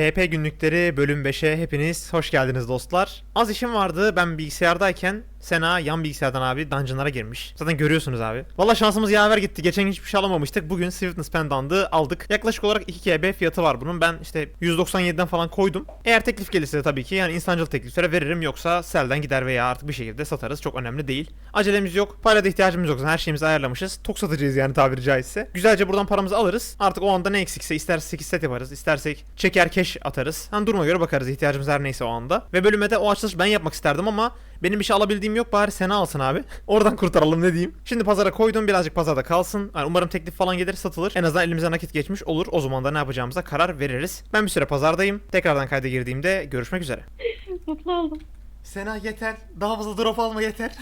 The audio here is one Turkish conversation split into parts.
BP günlükleri bölüm 5'e hepiniz hoş geldiniz dostlar. Az işim vardı ben bilgisayardayken Sena yan bilgisayardan abi dungeonlara girmiş. Zaten görüyorsunuz abi. Valla şansımız yaver gitti. Geçen hiçbir şey alamamıştık. Bugün Swiftness Pendant'ı aldık. Yaklaşık olarak 2 KB fiyatı var bunun. Ben işte 197'den falan koydum. Eğer teklif gelirse tabii ki yani insancıl tekliflere veririm. Yoksa selden gider veya artık bir şekilde satarız. Çok önemli değil. Acelemiz yok. Paraya ihtiyacımız yok. Her şeyimizi ayarlamışız. Tok satıcıyız yani tabiri caizse. Güzelce buradan paramızı alırız. Artık o anda ne eksikse istersek 8 set yaparız. istersek çeker cash atarız. Hani duruma göre bakarız. ihtiyacımız her neyse o anda. Ve bölüme de o açılış ben yapmak isterdim ama benim bir şey alabildiğim yok bari Sena alsın abi. Oradan kurtaralım ne diyeyim. Şimdi pazara koydum birazcık pazarda kalsın. Yani umarım teklif falan gelir satılır. En azından elimize nakit geçmiş olur. O zaman da ne yapacağımıza karar veririz. Ben bir süre pazardayım. Tekrardan kayda girdiğimde görüşmek üzere. Mutlu oldum. Sena yeter. Daha fazla drop alma yeter.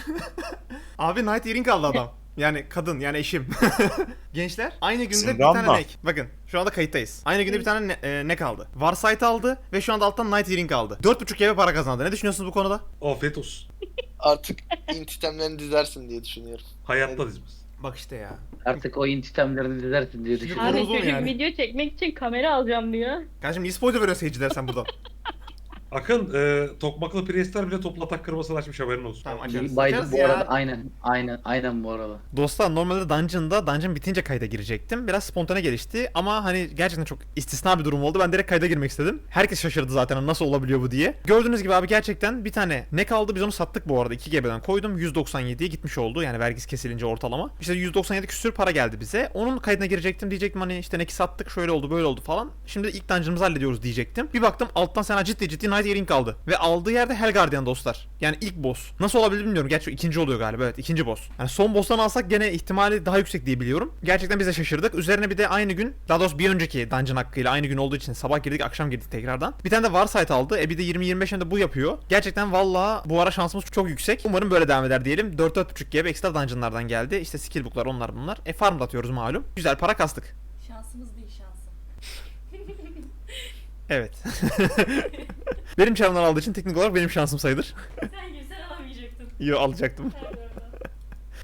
Abi Night Earring aldı adam. Yani kadın yani eşim. Gençler aynı günde bir Sindan tane mı? neck. Bakın şu anda kayıttayız. Aynı günde bir tane ne, e, neck aldı. Warsight aldı ve şu anda alttan Night Earring aldı. 4.5 GB para kazandı. Ne düşünüyorsunuz bu konuda? Afiyet olsun. Artık intikamlerini dizersin diye düşünüyorum. Hayatta dizmez. Bak işte ya. Artık oyun sistemlerini dizersin diye düşünüyorum. Abi uzun çocuk yani. video çekmek için kamera alacağım diyor. Kardeşim niye spoiler veriyorsun seyirciler sen buradan? Akın e, tokmaklı priestler bile topla atak kırmasını açmış haberin olsun. Tamam açarız. Baydım Açarız bu ya. arada aynen aynen aynen bu arada. Dostlar normalde Dungeon'da Dungeon bitince kayda girecektim. Biraz spontane gelişti ama hani gerçekten çok istisna bir durum oldu. Ben direkt kayda girmek istedim. Herkes şaşırdı zaten hani nasıl olabiliyor bu diye. Gördüğünüz gibi abi gerçekten bir tane ne kaldı biz onu sattık bu arada 2 GB'den koydum 197'ye gitmiş oldu yani vergisi kesilince ortalama. İşte 197 küsür para geldi bize. Onun kaydına girecektim diyecektim hani işte neki sattık şöyle oldu böyle oldu falan. Şimdi ilk dungeon'ımızı hallediyoruz diyecektim. Bir baktım alttan sana ciddi ciddi Night Earring kaldı. Ve aldığı yerde Helguardian dostlar. Yani ilk boss. Nasıl olabilir bilmiyorum. Gerçi ikinci oluyor galiba evet ikinci boss. Yani son boss'tan alsak gene ihtimali daha yüksek diye biliyorum. Gerçekten biz de şaşırdık. Üzerine bir de aynı gün daha doğrusu bir önceki dungeon hakkıyla aynı gün olduğu için sabah girdik akşam girdik tekrardan. Bir tane de Warsight aldı. E bir de 20-25 de bu yapıyor. Gerçekten valla bu ara şansımız çok yüksek. Umarım böyle devam eder diyelim. 4-4.5 GB ekstra dungeonlardan geldi. İşte skill book'lar onlar bunlar. E farm atıyoruz malum. Güzel para kastık. Şansımız değil şansım. Evet. benim çarımdan aldığı için teknik olarak benim şansım sayılır. Sen girsen alamayacaktın. Yo alacaktım.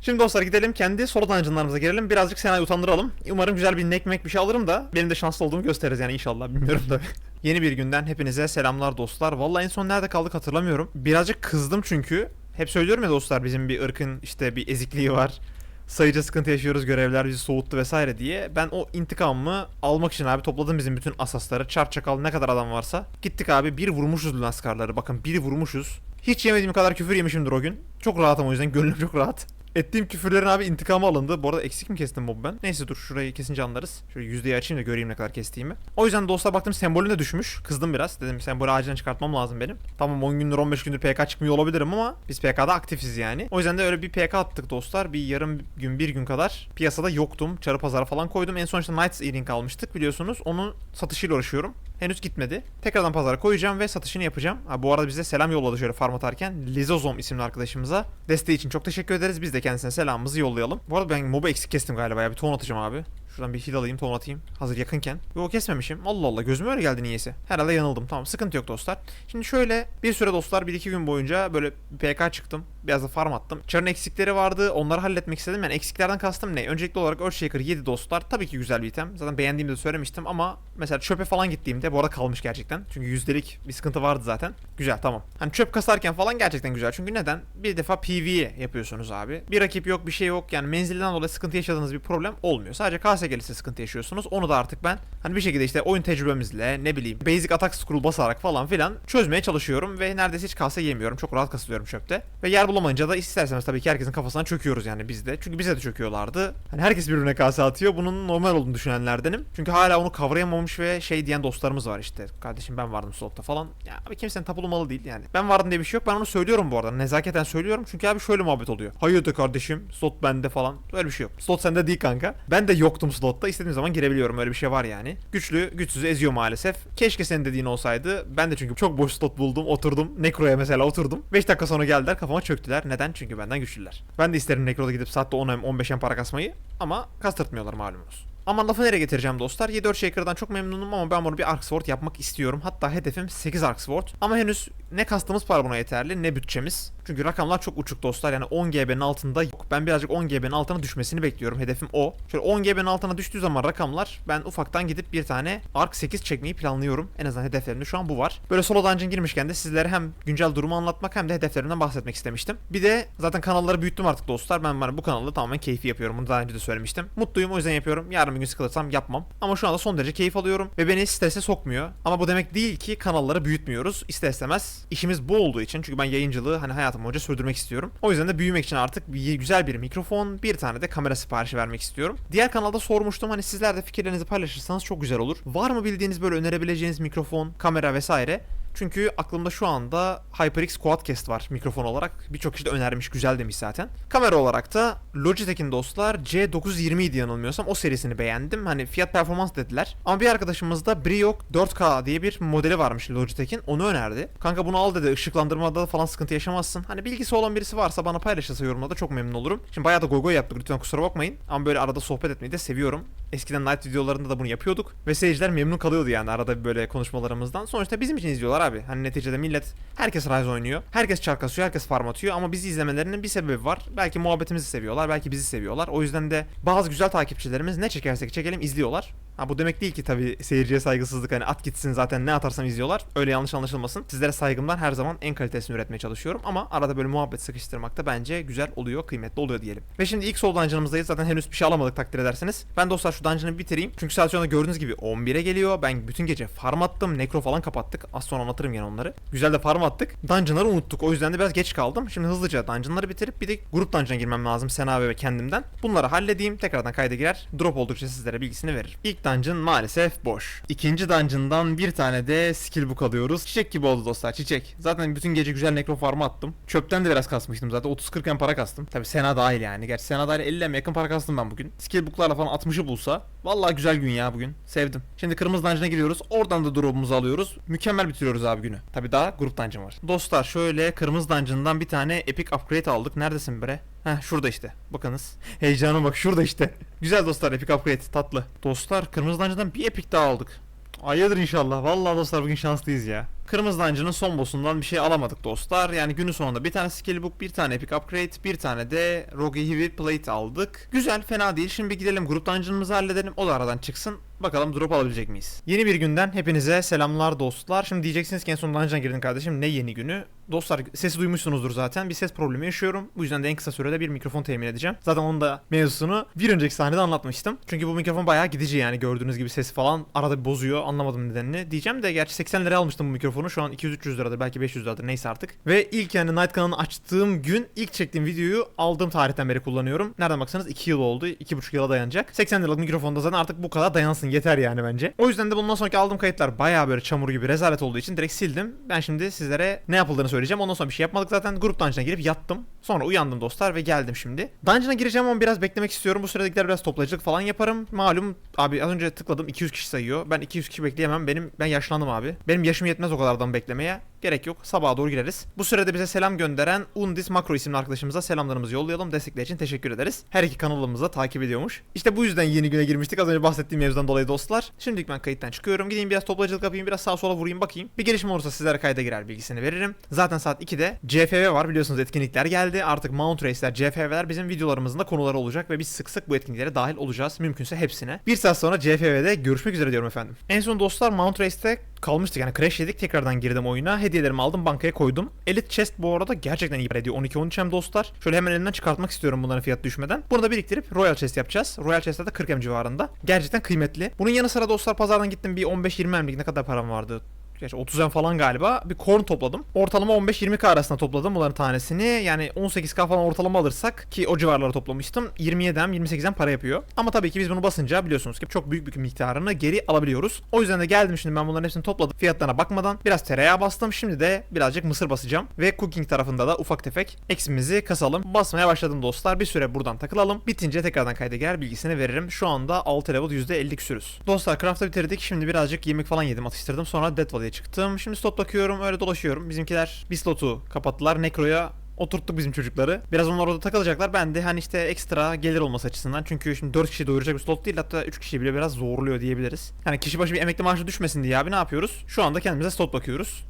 Şimdi dostlar gidelim kendi soru dungeonlarımıza girelim. Birazcık Sena'yı utandıralım. Umarım güzel bir nekmek bir şey alırım da benim de şanslı olduğumu gösteririz yani inşallah. Bilmiyorum tabii. Yeni bir günden hepinize selamlar dostlar. Vallahi en son nerede kaldık hatırlamıyorum. Birazcık kızdım çünkü. Hep söylüyorum ya dostlar bizim bir ırkın işte bir ezikliği var. Sayıca sıkıntı yaşıyoruz görevler bizi soğuttu vesaire diye. Ben o intikamımı almak için abi topladım bizim bütün asasları. Çar çakal ne kadar adam varsa. Gittik abi bir vurmuşuz Laskarları. Bakın biri vurmuşuz. Hiç yemediğim kadar küfür yemişimdir o gün. Çok rahatım o yüzden gönlüm çok rahat. Ettiğim küfürlerin abi intikamı alındı. Bu arada eksik mi kestim mob ben? Neyse dur şurayı kesince anlarız. Şöyle yüzdeyi açayım da göreyim ne kadar kestiğimi. O yüzden dostlar baktım sembolü de düşmüş. Kızdım biraz. Dedim sembolü acilen çıkartmam lazım benim. Tamam 10 gündür 15 gündür PK çıkmıyor olabilirim ama biz PK'da aktifiz yani. O yüzden de öyle bir PK attık dostlar. Bir yarım gün bir gün kadar piyasada yoktum. Çarı pazara falan koydum. En son işte Knights Earring almıştık biliyorsunuz. Onun satışıyla uğraşıyorum. Henüz gitmedi. Tekrardan pazara koyacağım ve satışını yapacağım. Ha, bu arada bize selam yolladı şöyle farm atarken. Lizozom isimli arkadaşımıza. Desteği için çok teşekkür ederiz. Biz de kendisine selamımızı yollayalım. Bu arada ben mobu eksik kestim galiba ya. Bir ton atacağım abi. Şuradan bir heal alayım, atayım. Hazır yakınken. Yo kesmemişim. Allah Allah gözüme öyle geldi niyeyse. Herhalde yanıldım. Tamam sıkıntı yok dostlar. Şimdi şöyle bir süre dostlar 1-2 gün boyunca böyle PK çıktım. Biraz da farm attım. Char'ın eksikleri vardı. Onları halletmek istedim. Yani eksiklerden kastım ne? Öncelikli olarak Earthshaker 7 dostlar. Tabii ki güzel bir item. Zaten beğendiğimi de söylemiştim ama mesela çöpe falan gittiğimde bu arada kalmış gerçekten. Çünkü yüzdelik bir sıkıntı vardı zaten. Güzel tamam. Hani çöp kasarken falan gerçekten güzel. Çünkü neden? Bir defa PvE yapıyorsunuz abi. Bir rakip yok bir şey yok. Yani menzilden dolayı sıkıntı yaşadığınız bir problem olmuyor. Sadece KS gelirse sıkıntı yaşıyorsunuz. Onu da artık ben hani bir şekilde işte oyun tecrübemizle ne bileyim basic attack scroll basarak falan filan çözmeye çalışıyorum ve neredeyse hiç KS yemiyorum. Çok rahat kasılıyorum çöpte. Ve yer bulamayınca da isterseniz tabii ki herkesin kafasına çöküyoruz yani biz de. Çünkü bize de çöküyorlardı. Hani herkes birbirine KS atıyor. Bunun normal olduğunu düşünenlerdenim. Çünkü hala onu kavrayamamış ve şey diyen dostlarımız var işte. Kardeşim ben vardım slotta falan. Ya abi kimsenin tapulu malı değil yani. Ben vardım diye bir şey yok. Ben onu söylüyorum bu arada. Nezaketen söylüyorum. Çünkü abi şöyle muhabbet oluyor. Hayırdır kardeşim slot bende falan. Öyle bir şey yok. Slot sende değil kanka. Ben de yoktum slotta. İstediğim zaman girebiliyorum. Öyle bir şey var yani. Güçlü güçsüzü eziyor maalesef. Keşke senin dediğin olsaydı. Ben de çünkü çok boş slot buldum. Oturdum. Necro'ya mesela oturdum. 5 dakika sonra geldiler kafama çöktüler. Neden? Çünkü benden güçlüler. Ben de isterim Necro'da gidip saatte 10 hem 15 hem para kasmayı. Ama kastırtmıyorlar malumunuz. Ama lafı nereye getireceğim dostlar? 7-4 Shaker'dan çok memnunum ama ben bunu bir Arc Sword yapmak istiyorum. Hatta hedefim 8 Arc Sword. Ama henüz ne kastığımız para buna yeterli ne bütçemiz. Çünkü rakamlar çok uçuk dostlar. Yani 10 GB'nin altında yok. Ben birazcık 10 GB'nin altına düşmesini bekliyorum. Hedefim o. Şöyle 10 GB'nin altına düştüğü zaman rakamlar ben ufaktan gidip bir tane Arc 8 çekmeyi planlıyorum. En azından hedeflerimde şu an bu var. Böyle solo dungeon girmişken de sizlere hem güncel durumu anlatmak hem de hedeflerimden bahsetmek istemiştim. Bir de zaten kanalları büyüttüm artık dostlar. Ben bana bu kanalda tamamen keyfi yapıyorum. Bunu daha önce de söylemiştim. Mutluyum o yüzden yapıyorum. Yarın bir gün sıkılırsam yapmam. Ama şu anda son derece keyif alıyorum ve beni strese sokmuyor. Ama bu demek değil ki kanalları büyütmüyoruz. İster istemez işimiz bu olduğu için. Çünkü ben yayıncılığı hani hayatım boyunca sürdürmek istiyorum. O yüzden de büyümek için artık bir, güzel bir mikrofon, bir tane de kamera siparişi vermek istiyorum. Diğer kanalda sormuştum hani sizler de fikirlerinizi paylaşırsanız çok güzel olur. Var mı bildiğiniz böyle önerebileceğiniz mikrofon, kamera vesaire? Çünkü aklımda şu anda HyperX Quadcast var mikrofon olarak. Birçok kişi de önermiş, güzel demiş zaten. Kamera olarak da Logitech'in dostlar C920 idi yanılmıyorsam o serisini beğendim. Hani fiyat performans dediler. Ama bir arkadaşımız da Brio 4K diye bir modeli varmış Logitech'in. Onu önerdi. Kanka bunu al dedi. Işıklandırmada falan sıkıntı yaşamazsın. Hani bilgisi olan birisi varsa bana paylaşırsa yorumlarda çok memnun olurum. Şimdi bayağı da goy yaptık lütfen kusura bakmayın. Ama böyle arada sohbet etmeyi de seviyorum. Eskiden night videolarında da bunu yapıyorduk. Ve seyirciler memnun kalıyordu yani arada böyle konuşmalarımızdan. Sonuçta bizim için izliyorlar abi. Hani neticede millet herkes Rise oynuyor. Herkes çark kasıyor, herkes farm atıyor ama bizi izlemelerinin bir sebebi var. Belki muhabbetimizi seviyorlar, belki bizi seviyorlar. O yüzden de bazı güzel takipçilerimiz ne çekersek çekelim izliyorlar. Ha bu demek değil ki tabii seyirciye saygısızlık hani at gitsin zaten ne atarsam izliyorlar. Öyle yanlış anlaşılmasın. Sizlere saygımdan her zaman en kalitesini üretmeye çalışıyorum ama arada böyle muhabbet sıkıştırmak da bence güzel oluyor, kıymetli oluyor diyelim. Ve şimdi ilk sol dungeon'ımızdayız. Zaten henüz bir şey alamadık takdir ederseniz. Ben dostlar şu dungeon'ı bitireyim. Çünkü saat şu gördüğünüz gibi 11'e geliyor. Ben bütün gece farm attım. Nekro falan kapattık. Az sonra anlatırım yine onları. Güzel de farm attık. Dungeon'ları unuttuk. O yüzden de biraz geç kaldım. Şimdi hızlıca dungeon'ları bitirip bir de grup dungeon girmem lazım Sena ve kendimden. Bunları halledeyim. Tekrardan kayda girer. Drop oldukça sizlere bilgisini veririm. İlk dungeon maalesef boş. İkinci dungeon'dan bir tane de skill book alıyoruz. Çiçek gibi oldu dostlar çiçek. Zaten bütün gece güzel nekro farmı attım. Çöpten de biraz kasmıştım zaten. 30-40 en para kastım. Tabi Sena dahil yani. Gerçi Sena dahil 50 yakın para kastım ben bugün. Skill book'larla falan 60'ı bulsa. Vallahi güzel gün ya bugün. Sevdim. Şimdi kırmızı dungeon'a giriyoruz. Oradan da drop'umuzu alıyoruz. Mükemmel bitiriyoruz abi günü. Tabi daha grup dungeon var. Dostlar şöyle kırmızı dungeon'dan bir tane epic upgrade aldık. Neredesin bre? Heh şurada işte. Bakınız. Heyecanım bak şurada işte. Güzel dostlar epic upgrade tatlı. Dostlar kırmızı dungeon'dan bir epic daha aldık. Hayırdır inşallah. Vallahi dostlar bugün şanslıyız ya. Kırmızı Dungeon'ın son boss'undan bir şey alamadık dostlar. Yani günün sonunda bir tane skill book, bir tane epic upgrade, bir tane de Rogue Heavy Plate aldık. Güzel, fena değil. Şimdi gidelim grup dungeon'ımızı halledelim. O da aradan çıksın. Bakalım drop alabilecek miyiz? Yeni bir günden hepinize selamlar dostlar. Şimdi diyeceksiniz ki en son dungeon'a girdin kardeşim. Ne yeni günü? Dostlar sesi duymuşsunuzdur zaten. Bir ses problemi yaşıyorum. Bu yüzden de en kısa sürede bir mikrofon temin edeceğim. Zaten onun da mevzusunu bir önceki sahnede anlatmıştım. Çünkü bu mikrofon bayağı gidici yani gördüğünüz gibi sesi falan arada bir bozuyor. Anlamadım nedenini. Diyeceğim de gerçi 80 liraya almıştım bu mikrofonu. Şu an 200-300 liradır belki 500 liradır neyse artık. Ve ilk yani Night kanalını açtığım gün ilk çektiğim videoyu aldığım tarihten beri kullanıyorum. Nereden baksanız 2 yıl oldu. 2,5 yıla dayanacak. 80 liralık mikrofonda zaten artık bu kadar dayansın yeter yani bence. O yüzden de bundan sonraki aldığım kayıtlar bayağı böyle çamur gibi rezalet olduğu için direkt sildim. Ben şimdi sizlere ne yapıldığını söyleyeceğim. Ondan sonra bir şey yapmadık zaten. Grup dungeon'a girip yattım. Sonra uyandım dostlar ve geldim şimdi. Dungeon'a gireceğim ama biraz beklemek istiyorum. Bu gider biraz toplayıcılık falan yaparım. Malum abi az önce tıkladım 200 kişi sayıyor. Ben 200 kişi bekleyemem. Benim ben yaşlandım abi. Benim yaşım yetmez o kadardan beklemeye. Gerek yok. Sabaha doğru gireriz. Bu sürede bize selam gönderen Undis Makro isimli arkadaşımıza selamlarımızı yollayalım. Destekler için teşekkür ederiz. Her iki kanalımızı da takip ediyormuş. İşte bu yüzden yeni güne girmiştik. Az önce bahsettiğim mevzudan dolayı dostlar. Şimdilik ben kayıttan çıkıyorum. Gideyim biraz toplayıcılık yapayım. Biraz sağa sola vurayım bakayım. Bir gelişme olursa sizlere kayda girer bilgisini veririm. Zaten saat 2'de CFV var. Biliyorsunuz etkinlikler geldi. Artık Mount Race'ler, CFV'ler bizim videolarımızın da konuları olacak ve biz sık sık bu etkinliklere dahil olacağız. Mümkünse hepsine. Bir saat sonra CFV'de görüşmek üzere diyorum efendim. En son dostlar Mount Race'te kalmıştık yani crash yedik tekrardan girdim oyuna hediyelerimi aldım bankaya koydum. Elite Chest bu arada gerçekten iyi para ediyor 12-13 hem dostlar. Şöyle hemen elinden çıkartmak istiyorum bunların fiyat düşmeden. Bunu da biriktirip Royal Chest yapacağız. Royal Chest'te de 40 hem civarında. Gerçekten kıymetli. Bunun yanı sıra dostlar pazardan gittim. Bir 15-20 hemlik ne kadar param vardı Gerçi 30'dan falan galiba bir korn topladım. Ortalama 15-20k arasında topladım bunların tanesini. Yani 18k falan ortalama alırsak ki o civarlara toplamıştım. 27'den 28'den para yapıyor. Ama tabii ki biz bunu basınca biliyorsunuz ki çok büyük bir miktarını geri alabiliyoruz. O yüzden de geldim şimdi ben bunların hepsini topladım. Fiyatlarına bakmadan biraz tereyağı bastım. Şimdi de birazcık mısır basacağım. Ve cooking tarafında da ufak tefek eksimizi kasalım. Basmaya başladım dostlar. Bir süre buradan takılalım. Bitince tekrardan kayda girer bilgisini veririm. Şu anda 6 level %50 küsürüz. Dostlar craft'ı bitirdik. Şimdi birazcık yemek falan yedim atıştırdım. Sonra Death Valley'e çıktım. Şimdi slot bakıyorum öyle dolaşıyorum. Bizimkiler bir slotu kapattılar. Necro'ya oturttuk bizim çocukları. Biraz onlar orada takılacaklar. Ben de hani işte ekstra gelir olması açısından. Çünkü şimdi 4 kişi doyuracak bir slot değil. Hatta 3 kişi bile biraz zorluyor diyebiliriz. Yani kişi başı bir emekli maaşı düşmesin diye abi ne yapıyoruz? Şu anda kendimize slot bakıyoruz.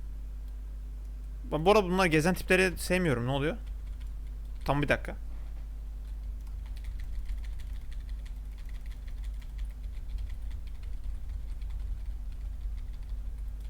Bu arada bunlar gezen tipleri sevmiyorum. Ne oluyor? Tam bir dakika.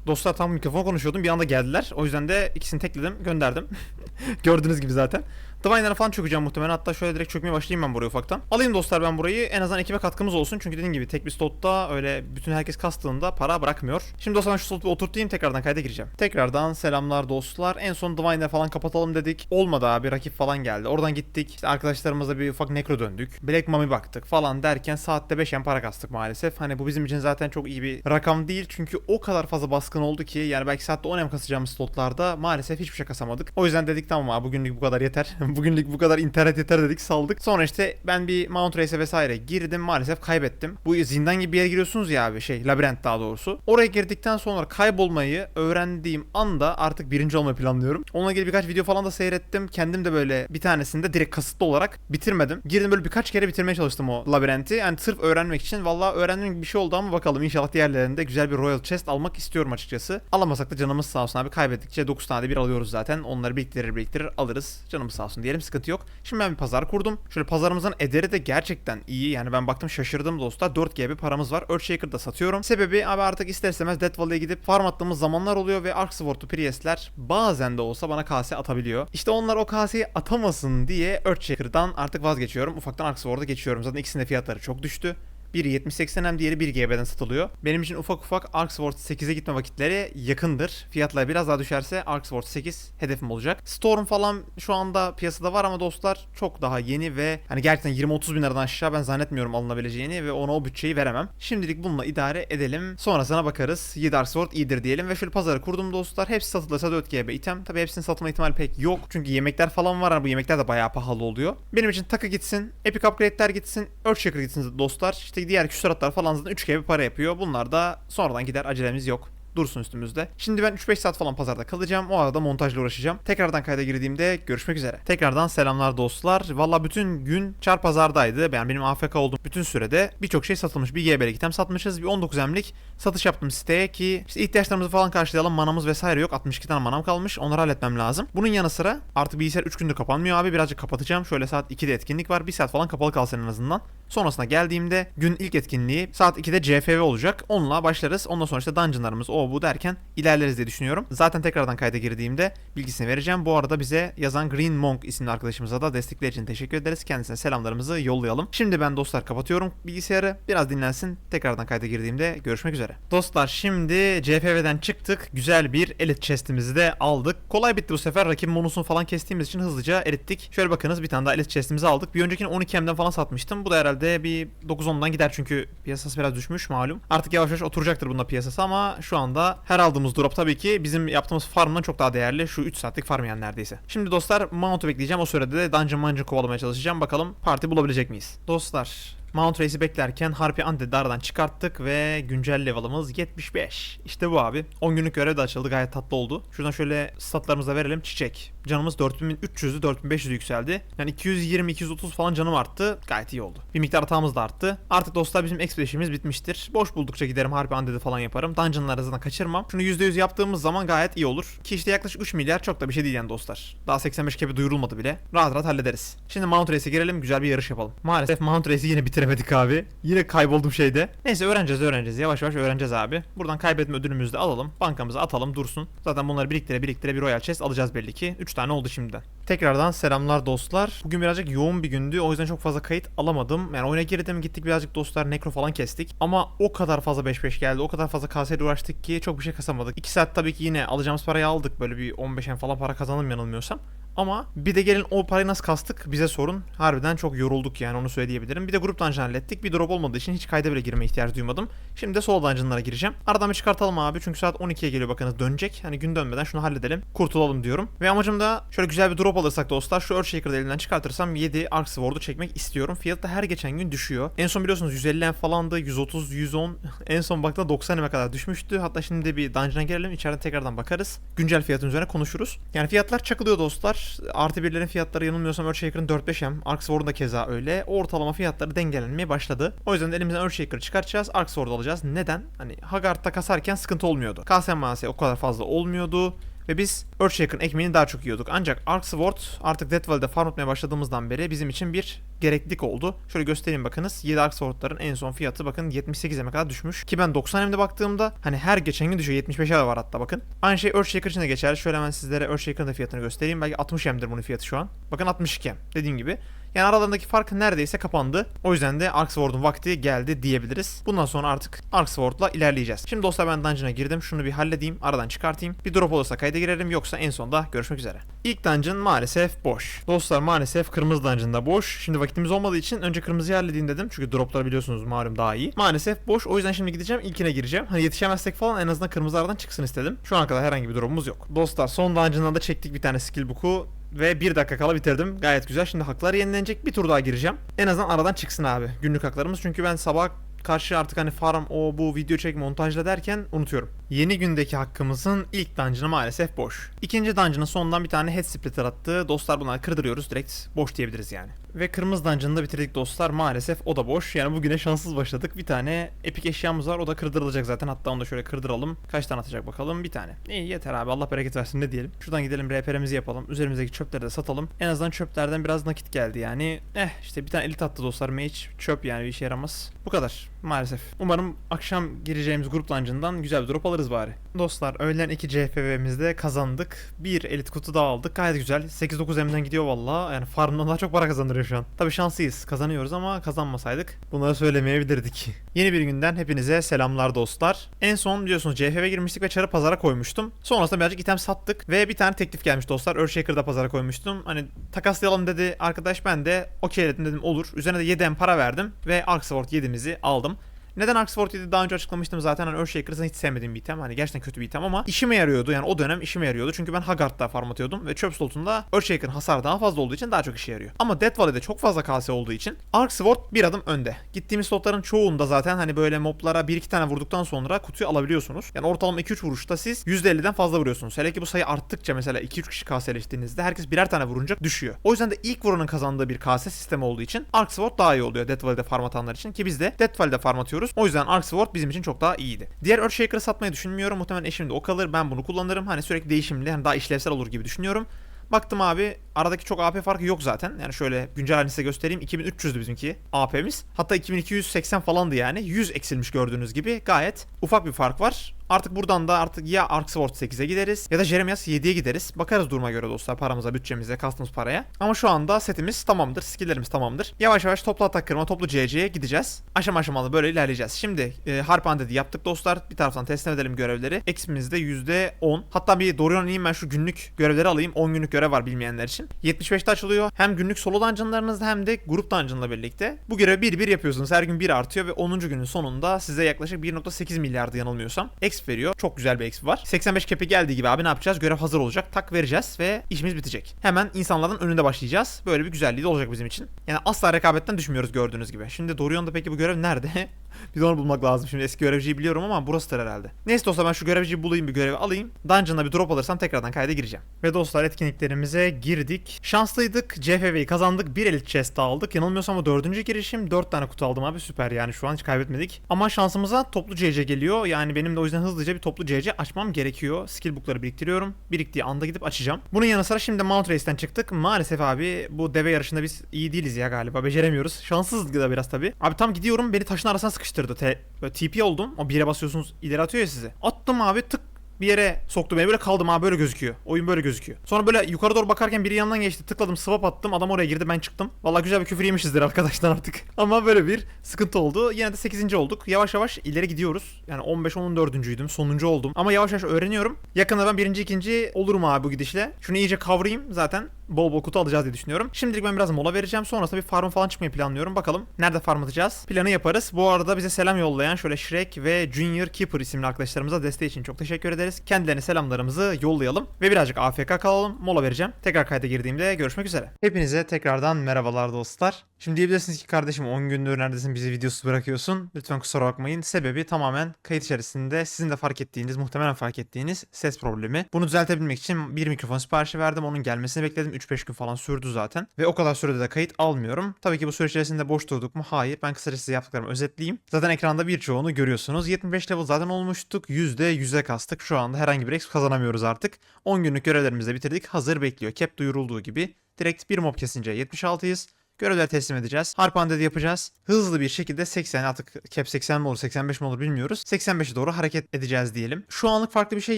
Dostlar tam mikrofon konuşuyordum. Bir anda geldiler. O yüzden de ikisini tekledim, gönderdim. Gördüğünüz gibi zaten. Divine'lara falan çökeceğim muhtemelen. Hatta şöyle direkt çökmeye başlayayım ben buraya ufaktan. Alayım dostlar ben burayı. En azından ekibe katkımız olsun. Çünkü dediğim gibi tek bir slotta öyle bütün herkes kastığında para bırakmıyor. Şimdi dostlar şu slotu oturtayım. Tekrardan kayda gireceğim. Tekrardan selamlar dostlar. En son Divine'ları falan kapatalım dedik. Olmadı abi. Rakip falan geldi. Oradan gittik. İşte arkadaşlarımızla bir ufak nekro döndük. Black Mummy baktık falan derken saatte 5 para kastık maalesef. Hani bu bizim için zaten çok iyi bir rakam değil. Çünkü o kadar fazla baskın oldu ki yani belki saatte 10 em kasacağımız slotlarda maalesef hiçbir şey kasamadık. O yüzden dedik tamam abi bugünlük bu kadar yeter. bugünlük bu kadar internet yeter dedik saldık. Sonra işte ben bir Mount Race'e vesaire girdim maalesef kaybettim. Bu zindan gibi bir yere giriyorsunuz ya abi şey labirent daha doğrusu. Oraya girdikten sonra kaybolmayı öğrendiğim anda artık birinci olmayı planlıyorum. Onunla ilgili birkaç video falan da seyrettim. Kendim de böyle bir tanesinde direkt kasıtlı olarak bitirmedim. Girdim böyle birkaç kere bitirmeye çalıştım o labirenti. Yani sırf öğrenmek için. Valla öğrendiğim gibi bir şey oldu ama bakalım inşallah diğerlerinde güzel bir Royal Chest almak istiyorum açıkçası. Alamasak da canımız sağ olsun abi. Kaybettikçe 9 tane de bir alıyoruz zaten. Onları biriktirir biriktirir alırız. Canımız sağ olsun diyelim sıkıntı yok. Şimdi ben bir pazar kurdum. Şöyle pazarımızın ederi de gerçekten iyi. Yani ben baktım şaşırdım dostlar. 4 GB paramız var. Earthshaker'da satıyorum. Sebebi abi artık ister istemez Death Valley'e gidip farm attığımız zamanlar oluyor ve Arksword'lu Priest'ler bazen de olsa bana kase atabiliyor. İşte onlar o kaseyi atamasın diye Earthshaker'dan artık vazgeçiyorum. Ufaktan Arksword'a geçiyorum. Zaten ikisinin de fiyatları çok düştü. Biri 70-80 hem diğeri 1 GB'den satılıyor. Benim için ufak ufak Arksword 8'e gitme vakitleri yakındır. Fiyatlar biraz daha düşerse Arksword 8 hedefim olacak. Storm falan şu anda piyasada var ama dostlar çok daha yeni ve hani gerçekten 20-30 bin liradan aşağı ben zannetmiyorum alınabileceğini ve ona o bütçeyi veremem. Şimdilik bununla idare edelim. Sonrasına bakarız. 7 Arksword iyidir diyelim ve şöyle pazarı kurdum dostlar. Hepsi satılırsa 4 GB item. Tabi hepsinin satılma ihtimali pek yok. Çünkü yemekler falan var. Bu yemekler de bayağı pahalı oluyor. Benim için takı gitsin. Epic upgrade'ler gitsin. Earthshaker gitsin dostlar. İşte diğer küsuratlar falan zaten 3 GB para yapıyor. Bunlar da sonradan gider acelemiz yok dursun üstümüzde. Şimdi ben 3-5 saat falan pazarda kalacağım. O arada montajla uğraşacağım. Tekrardan kayda girdiğimde görüşmek üzere. Tekrardan selamlar dostlar. Valla bütün gün çar pazardaydı. Yani benim AFK olduğum bütün sürede birçok şey satılmış. Bir GB'lik item satmışız. Bir 19 emlik satış yaptım siteye ki işte ihtiyaçlarımızı falan karşılayalım. Manamız vesaire yok. 62 tane manam kalmış. Onları halletmem lazım. Bunun yanı sıra artık bilgisayar 3 gündür kapanmıyor abi. Birazcık kapatacağım. Şöyle saat 2'de etkinlik var. 1 saat falan kapalı kalsın en azından. Sonrasında geldiğimde gün ilk etkinliği saat 2'de CFV olacak. Onunla başlarız. Ondan sonra işte dungeonlarımız o bu derken ilerleriz diye düşünüyorum. Zaten tekrardan kayda girdiğimde bilgisini vereceğim. Bu arada bize yazan Green Monk isimli arkadaşımıza da destekler için teşekkür ederiz. Kendisine selamlarımızı yollayalım. Şimdi ben dostlar kapatıyorum bilgisayarı. Biraz dinlensin. Tekrardan kayda girdiğimde görüşmek üzere. Dostlar şimdi CFV'den çıktık. Güzel bir elit chestimizi de aldık. Kolay bitti bu sefer. Rakip monusunu falan kestiğimiz için hızlıca erittik. Şöyle bakınız bir tane daha elit chestimizi aldık. Bir öncekini 12M'den falan satmıştım. Bu da herhalde bir 9-10'dan gider çünkü piyasası biraz düşmüş malum. Artık yavaş yavaş oturacaktır bunda piyasası ama şu anda her aldığımız drop tabii ki bizim yaptığımız farmdan çok daha değerli. Şu 3 saatlik farm yani neredeyse. Şimdi dostlar Mount'u bekleyeceğim. O sürede de Dungeon Mungeon kovalamaya çalışacağım. Bakalım parti bulabilecek miyiz? Dostlar Mount Race'i beklerken Harpy Undead'i aradan çıkarttık ve güncel level'ımız 75. İşte bu abi. 10 günlük görev de açıldı gayet tatlı oldu. Şuradan şöyle statlarımıza verelim. Çiçek. Canımız 4300'ü 4500'ü yükseldi. Yani 220-230 falan canım arttı. Gayet iyi oldu. Bir miktar hatamız da arttı. Artık dostlar bizim expedition'imiz bitmiştir. Boş buldukça giderim Harpy Undead'i falan yaparım. Dungeon'ları zaten kaçırmam. Şunu %100 yaptığımız zaman gayet iyi olur. Ki işte yaklaşık 3 milyar çok da bir şey değil yani dostlar. Daha 85 kebi duyurulmadı bile. Rahat rahat hallederiz. Şimdi Mount Race'e girelim. Güzel bir yarış yapalım. Maalesef Mount Race'i yine bitiremedik abi. Yine kayboldum şeyde. Neyse öğreneceğiz öğreneceğiz. Yavaş yavaş öğreneceğiz abi. Buradan kaybetme ödülümüzü de alalım. Bankamıza atalım dursun. Zaten bunları biriktire biriktire bir Royal Chest alacağız belli ki. 3 tane oldu şimdiden. Tekrardan selamlar dostlar. Bugün birazcık yoğun bir gündü. O yüzden çok fazla kayıt alamadım. Yani oyuna girdim gittik birazcık dostlar nekro falan kestik. Ama o kadar fazla 5-5 geldi. O kadar fazla kaseyle uğraştık ki çok bir şey kasamadık. 2 saat tabii ki yine alacağımız parayı aldık. Böyle bir 15'en falan para kazandım yanılmıyorsam. Ama bir de gelin o parayı nasıl kastık bize sorun. Harbiden çok yorulduk yani onu söyleyebilirim. Bir de grup dungeon hallettik. Bir drop olmadığı için hiç kayda bile girme ihtiyacı duymadım. Şimdi de solo dungeonlara gireceğim. Aradan bir çıkartalım abi çünkü saat 12'ye geliyor bakınız dönecek. Hani gün dönmeden şunu halledelim. Kurtulalım diyorum. Ve amacım da şöyle güzel bir drop alırsak dostlar şu Earthshaker'ı elinden çıkartırsam 7 Ark Sword'u çekmek istiyorum. Fiyatı da her geçen gün düşüyor. En son biliyorsunuz 150 falandı. 130, 110. En son baktığımda 90 kadar düşmüştü. Hatta şimdi de bir dungeon'a girelim. İçeriden tekrardan bakarız. Güncel fiyatın üzerine konuşuruz. Yani fiyatlar çakılıyor dostlar. Artı birlerin fiyatları yanılmıyorsam Earthshaker'ın 4-5M. Ark Sword'un da keza öyle. Ortalama fiyatları dengelenmeye başladı. O yüzden de elimizden Earthshaker'ı çıkartacağız. Ark Sword alacağız. Neden? Hani Haggard'da kasarken sıkıntı olmuyordu. KSM o kadar fazla olmuyordu. Ve biz Earthshaker'ın ekmeğini daha çok yiyorduk. Ancak Ark Sword artık Death Valley'de farm etmeye başladığımızdan beri bizim için bir gereklilik oldu. Şöyle göstereyim bakınız. 7 Ark Sword'ların en son fiyatı bakın 78'e kadar düşmüş. Ki ben 90 M'de baktığımda hani her geçen gün düşüyor. 75'e de var hatta bakın. Aynı şey Earthshaker için de geçerli. Şöyle hemen sizlere Earthshaker'ın da fiyatını göstereyim. Belki 60 M'dir bunun fiyatı şu an. Bakın 62 M dediğim gibi. Yani aralarındaki fark neredeyse kapandı. O yüzden de Ark Sword'un vakti geldi diyebiliriz. Bundan sonra artık Ark Sword'la ilerleyeceğiz. Şimdi dostlar ben dungeon'a girdim. Şunu bir halledeyim. Aradan çıkartayım. Bir drop olursa kayda girerim. Yoksa en sonda görüşmek üzere. İlk dungeon maalesef boş. Dostlar maalesef kırmızı dungeon'da boş. Şimdi vakitimiz olmadığı için önce kırmızıyı halledeyim dedim. Çünkü droplar biliyorsunuz malum daha iyi. Maalesef boş. O yüzden şimdi gideceğim. ilkine gireceğim. Hani yetişemezsek falan en azından kırmızı aradan çıksın istedim. Şu ana kadar herhangi bir drop'umuz yok. Dostlar son dungeon'dan da çektik bir tane skill book'u ve bir dakika kala bitirdim. Gayet güzel. Şimdi haklar yenilenecek. Bir tur daha gireceğim. En azından aradan çıksın abi. Günlük haklarımız. Çünkü ben sabah karşı artık hani farm o bu video çek montajla derken unutuyorum. Yeni gündeki hakkımızın ilk dungeon'ı maalesef boş. İkinci dungeon'ın sonundan bir tane head splitter attı. Dostlar bunları kırdırıyoruz. Direkt boş diyebiliriz yani. Ve kırmızı dungeon'ı da bitirdik dostlar. Maalesef o da boş. Yani bugüne şanssız başladık. Bir tane epik eşyamız var. O da kırdırılacak zaten. Hatta onu da şöyle kırdıralım. Kaç tane atacak bakalım. Bir tane. İyi yeter abi. Allah bereket versin ne diyelim. Şuradan gidelim RP'mizi yapalım. Üzerimizdeki çöpleri de satalım. En azından çöplerden biraz nakit geldi yani. Eh işte bir tane elit attı dostlar. Mage çöp yani bir işe yaramaz. Bu kadar maalesef. Umarım akşam gireceğimiz grup dungeon'dan güzel bir drop alırız bari. Dostlar öğlen 2 CFV'mizde kazandık. Bir elit kutu daha aldık. Gayet güzel. 8-9 M'den gidiyor valla. Yani farmdan daha çok para kazandırıyor şu an. Tabi şanslıyız. Kazanıyoruz ama kazanmasaydık bunları söylemeyebilirdik. Yeni bir günden hepinize selamlar dostlar. En son biliyorsunuz CFV girmiştik ve çarı pazara koymuştum. Sonrasında birazcık item sattık ve bir tane teklif gelmiş dostlar. Earthshaker'da pazara koymuştum. Hani takaslayalım dedi arkadaş ben de okey dedim dedim olur. Üzerine de 7 M para verdim ve Ark Sword 7'mizi aldım. Neden Sword 7 daha önce açıklamıştım zaten hani Earthshaker'ı hiç sevmediğim bir item. Hani gerçekten kötü bir item ama işime yarıyordu. Yani o dönem işime yarıyordu. Çünkü ben Haggard'da farm atıyordum ve çöp slotunda Earthshaker'ın hasarı daha fazla olduğu için daha çok işe yarıyor. Ama Death Valley'de çok fazla KS olduğu için Ark Sword bir adım önde. Gittiğimiz slotların çoğunda zaten hani böyle moblara 1-2 tane vurduktan sonra kutuyu alabiliyorsunuz. Yani ortalama 2-3 vuruşta siz %50'den fazla vuruyorsunuz. Hele ki bu sayı arttıkça mesela 2-3 kişi KS'leştiğinizde herkes birer tane vurunca düşüyor. O yüzden de ilk vuranın kazandığı bir KS sistemi olduğu için Ark Sword daha iyi oluyor Death Valley'de farm atanlar için ki biz de Death Valley'de farm atıyoruz. O yüzden Ark Sword bizim için çok daha iyiydi. Diğer Earthshaker'ı satmayı düşünmüyorum. Muhtemelen eşim de o kalır. Ben bunu kullanırım. Hani sürekli değişimli, hani daha işlevsel olur gibi düşünüyorum. Baktım abi aradaki çok AP farkı yok zaten. Yani şöyle güncel halini size göstereyim. 2300'dü bizimki AP'miz. Hatta 2280 falandı yani. 100 eksilmiş gördüğünüz gibi. Gayet ufak bir fark var. Artık buradan da artık ya Ark Sword 8'e gideriz ya da Jeremias 7'ye gideriz. Bakarız duruma göre dostlar paramıza, bütçemize, kastımız paraya. Ama şu anda setimiz tamamdır. Skill'lerimiz tamamdır. Yavaş yavaş toplu atak kırma, toplu CC'ye gideceğiz. Aşama aşamalı böyle ilerleyeceğiz. Şimdi e, Harp Undead'i yaptık dostlar. Bir taraftan teslim edelim görevleri. X'imiz de %10. Hatta bir Dorian ineyim ben şu günlük görevleri alayım. 10 günlük görev var bilmeyenler için. 75'te açılıyor. Hem günlük solo dungeonlarınızda hem de grup dungeon'la birlikte. Bu görevi bir bir yapıyorsunuz. Her gün bir artıyor ve 10. günün sonunda size yaklaşık 1.8 milyardı yanılmıyorsam exp veriyor. Çok güzel bir exp var. 85 kepi geldiği gibi abi ne yapacağız? Görev hazır olacak. Tak vereceğiz ve işimiz bitecek. Hemen insanlardan önünde başlayacağız. Böyle bir güzelliği de olacak bizim için. Yani asla rekabetten düşmüyoruz gördüğünüz gibi. Şimdi Dorion'da peki bu görev nerede? de onu bulmak lazım. Şimdi eski görevciyi biliyorum ama burasıdır herhalde. Neyse dostlar ben şu görevciyi bulayım bir görevi alayım. Dungeon'da bir drop alırsam tekrardan kayda gireceğim. Ve dostlar etkinliklerimize girdik. Şanslıydık. CFV'yi kazandık. Bir elit chest aldık. Yanılmıyorsam o dördüncü girişim. Dört tane kutu aldım abi süper yani şu an hiç kaybetmedik. Ama şansımıza toplu CC geliyor. Yani benim de o yüzden hızlıca bir toplu CC açmam gerekiyor. Skill book'ları biriktiriyorum. Biriktiği anda gidip açacağım. Bunun yanı sıra şimdi Mount Race'ten çıktık. Maalesef abi bu deve yarışında biz iyi değiliz ya galiba. Beceremiyoruz. Şanssızlık da biraz tabii. Abi tam gidiyorum beni taşın arasına sıkıştırdı. Te böyle TP oldum. O bir yere basıyorsunuz ileri atıyor ya sizi. Attım abi tık bir yere soktu beni böyle kaldım abi böyle gözüküyor. Oyun böyle gözüküyor. Sonra böyle yukarı doğru bakarken biri yanından geçti. Tıkladım swap attım. Adam oraya girdi ben çıktım. Vallahi güzel bir küfür yemişizdir arkadaşlar artık. Ama böyle bir sıkıntı oldu. Yine de 8. olduk. Yavaş yavaş ileri gidiyoruz. Yani 15 14.'üydüm. Sonuncu oldum. Ama yavaş yavaş öğreniyorum. Yakında ben birinci ikinci olurum abi bu gidişle. Şunu iyice kavrayayım zaten. Bol bol kutu alacağız diye düşünüyorum. Şimdilik ben biraz mola vereceğim. Sonrasında bir farm falan çıkmayı planlıyorum. Bakalım nerede farm atacağız. Planı yaparız. Bu arada bize selam yollayan şöyle Shrek ve Junior Keeper isimli arkadaşlarımıza desteği için çok teşekkür ederiz. Kendilerine selamlarımızı yollayalım ve birazcık AFK kalalım. Mola vereceğim. Tekrar kayda girdiğimde görüşmek üzere. Hepinize tekrardan merhabalar dostlar. Şimdi diyebilirsiniz ki kardeşim 10 gündür neredesin bizi videosu bırakıyorsun. Lütfen kusura bakmayın. Sebebi tamamen kayıt içerisinde sizin de fark ettiğiniz, muhtemelen fark ettiğiniz ses problemi. Bunu düzeltebilmek için bir mikrofon siparişi verdim. Onun gelmesini bekledim. 3-5 gün falan sürdü zaten. Ve o kadar sürede de kayıt almıyorum. Tabii ki bu süre içerisinde boş durduk mu? Hayır. Ben kısaca size yaptıklarımı özetleyeyim. Zaten ekranda birçoğunu görüyorsunuz. 75 level zaten olmuştuk. %100'e kastık. Şu anda herhangi bir exp kazanamıyoruz artık. 10 günlük görevlerimizi de bitirdik. Hazır bekliyor. Cap duyurulduğu gibi. Direkt bir mob kesince 76'yız. Görevler teslim edeceğiz. Harp Undead'i yapacağız. Hızlı bir şekilde 80 artık cap 80 mi olur 85 mi olur bilmiyoruz. 85'e doğru hareket edeceğiz diyelim. Şu anlık farklı bir şey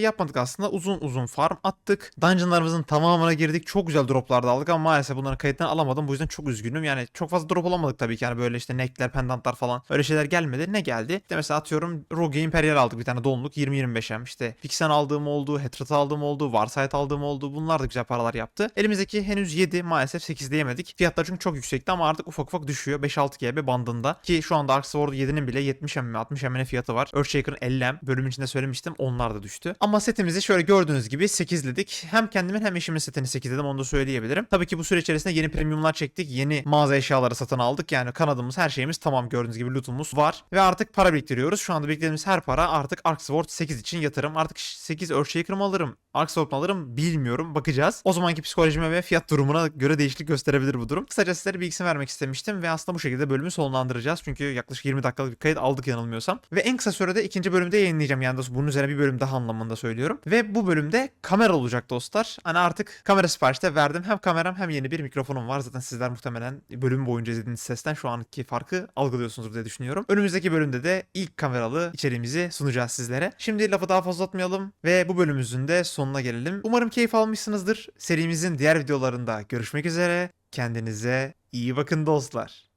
yapmadık aslında. Uzun uzun farm attık. Dungeonlarımızın tamamına girdik. Çok güzel droplar da aldık ama maalesef bunların kayıttan alamadım. Bu yüzden çok üzgünüm. Yani çok fazla drop alamadık tabii ki. Yani böyle işte neckler, pendantlar falan öyle şeyler gelmedi. Ne geldi? İşte mesela atıyorum Rogue Imperial aldık bir tane donluk 20-25M. İşte Fixen aldığım oldu, Hetrot aldığım oldu, Warsight aldığım oldu. Bunlar da güzel paralar yaptı. Elimizdeki henüz 7 maalesef 8 diyemedik. Fiyatlar çünkü çok yüksekti ama artık ufak ufak düşüyor. 5-6 GB bandında. Ki şu anda Ark Sword 7'nin bile 70M mi 60M'ine fiyatı var. Earthshaker'ın 50M. Bölüm içinde söylemiştim. Onlar da düştü. Ama setimizi şöyle gördüğünüz gibi 8'ledik. Hem kendimin hem eşimin setini 8'ledim onu da söyleyebilirim. Tabii ki bu süre içerisinde yeni premiumlar çektik. Yeni mağaza eşyaları satın aldık. Yani kanadımız her şeyimiz tamam gördüğünüz gibi lootumuz var. Ve artık para biriktiriyoruz. Şu anda beklediğimiz her para artık Ark Sword 8 için yatırım. Artık 8 Earthshaker mı alırım? Ark Sword mu alırım? Bilmiyorum. Bakacağız. O zamanki psikolojime ve fiyat durumuna göre değişiklik gösterebilir bu durum. Kısaca sizlere bilgisini vermek istemiştim ve aslında bu şekilde bölümü sonlandıracağız. Çünkü yaklaşık 20 dakikalık bir kayıt aldık yanılmıyorsam. Ve en kısa sürede ikinci bölümde yayınlayacağım. Yani bunun üzerine bir bölüm daha anlamında söylüyorum. Ve bu bölümde kamera olacak dostlar. Hani artık kamera siparişi de verdim. Hem kameram hem yeni bir mikrofonum var. Zaten sizler muhtemelen bölüm boyunca izlediğiniz sesten şu anki farkı algılıyorsunuzdur diye düşünüyorum. Önümüzdeki bölümde de ilk kameralı içeriğimizi sunacağız sizlere. Şimdi lafı daha fazla uzatmayalım ve bu bölümümüzün de sonuna gelelim. Umarım keyif almışsınızdır. Serimizin diğer videolarında görüşmek üzere. Kendinize iyi bakın dostlar.